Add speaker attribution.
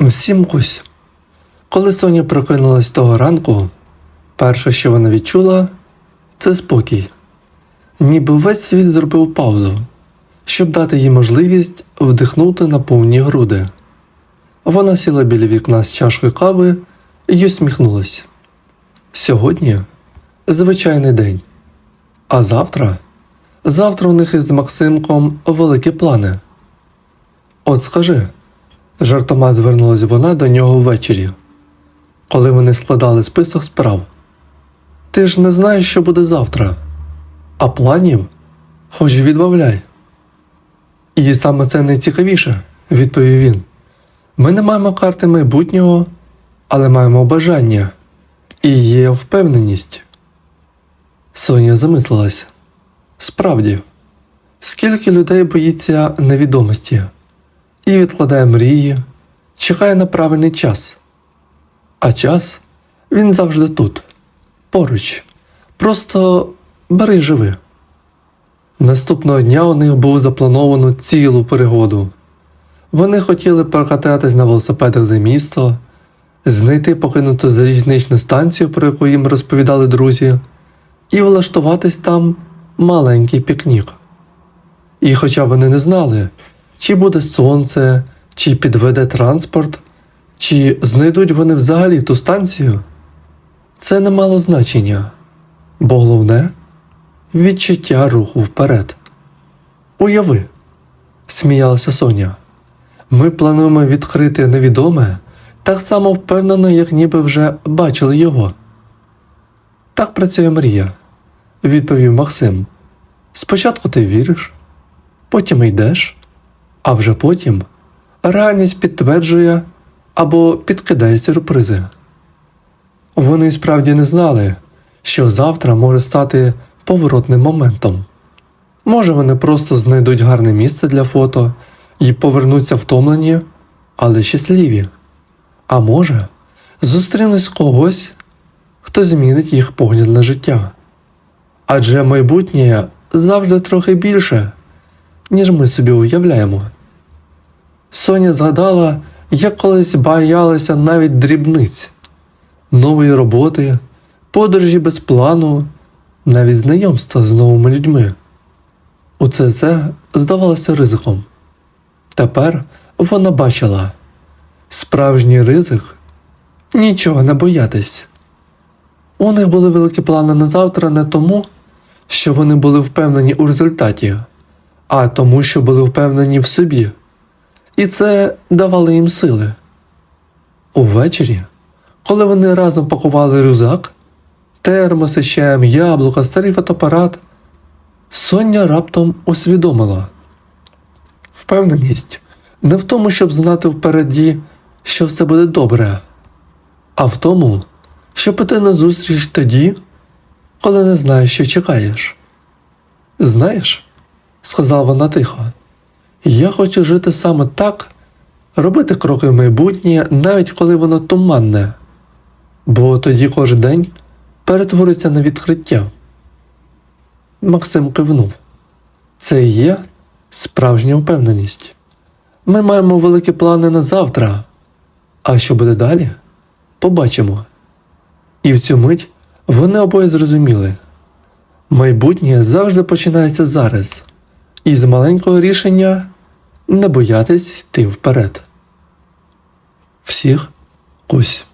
Speaker 1: Всім кусь. Коли Соня прокинулась того ранку, перше, що вона відчула, це спокій. Ніби весь світ зробив паузу, щоб дати їй можливість вдихнути на повні груди. Вона сіла біля вікна з чашкою кави і усміхнулась. Сьогодні звичайний день. А завтра? Завтра у них із Максимком великі плани. От скажи, жартома звернулась вона до нього ввечері, коли вони складали список справ. Ти ж не знаєш, що буде завтра, а планів хоч відбавляй. І саме це найцікавіше, відповів він. Ми не маємо карти майбутнього, але маємо бажання і є впевненість. Соня замислилась. Справді, скільки людей боїться невідомості і відкладає мрії, чекає на правильний час. А час він завжди тут, поруч. Просто бери живи. Наступного дня у них було заплановано цілу пригоду. Вони хотіли прокататись на велосипедах за місто, знайти покинуту залізничну станцію, про яку їм розповідали друзі, і влаштуватись там маленький пікнік. І хоча вони не знали, чи буде сонце, чи підведе транспорт, чи знайдуть вони взагалі ту станцію, це не мало значення, бо головне відчуття руху вперед. Уяви, сміялася Соня. Ми плануємо відкрити невідоме так само впевнено, як ніби вже бачили його. Так працює мрія, відповів Максим. Спочатку ти віриш, потім йдеш, а вже потім реальність підтверджує або підкидає сюрпризи. Вони справді не знали, що завтра може стати поворотним моментом. Може, вони просто знайдуть гарне місце для фото і повернуться втомлені, але щасливі. А може, зустрінуть когось, хто змінить їх погляд на життя. Адже майбутнє завжди трохи більше, ніж ми собі уявляємо. Соня згадала, як колись боялася навіть дрібниць, нової роботи, подорожі без плану, навіть знайомства з новими людьми. Усе це здавалося ризиком. Тепер вона бачила справжній ризик нічого не боятись. У них були великі плани на завтра не тому, що вони були впевнені у результаті, а тому, що були впевнені в собі, і це давало їм сили. Увечері, коли вони разом пакували рюкзак, термоси, чаєм, яблука, старий фотоапарат, Соня раптом усвідомила впевненість не в тому, щоб знати впереді, що все буде добре, а в тому, щоб піти на зустріч тоді, коли не знаєш, що чекаєш. Знаєш, сказала вона тихо, я хочу жити саме так, робити кроки в майбутнє, навіть коли воно туманне, бо тоді кожен день перетвориться на відкриття. Максим кивнув. Це і є справжня впевненість. Ми маємо великі плани на завтра, а що буде далі, побачимо. І в цю мить вони обоє зрозуміли майбутнє завжди починається зараз, і з маленького рішення не боятись йти вперед. Всіх кусь.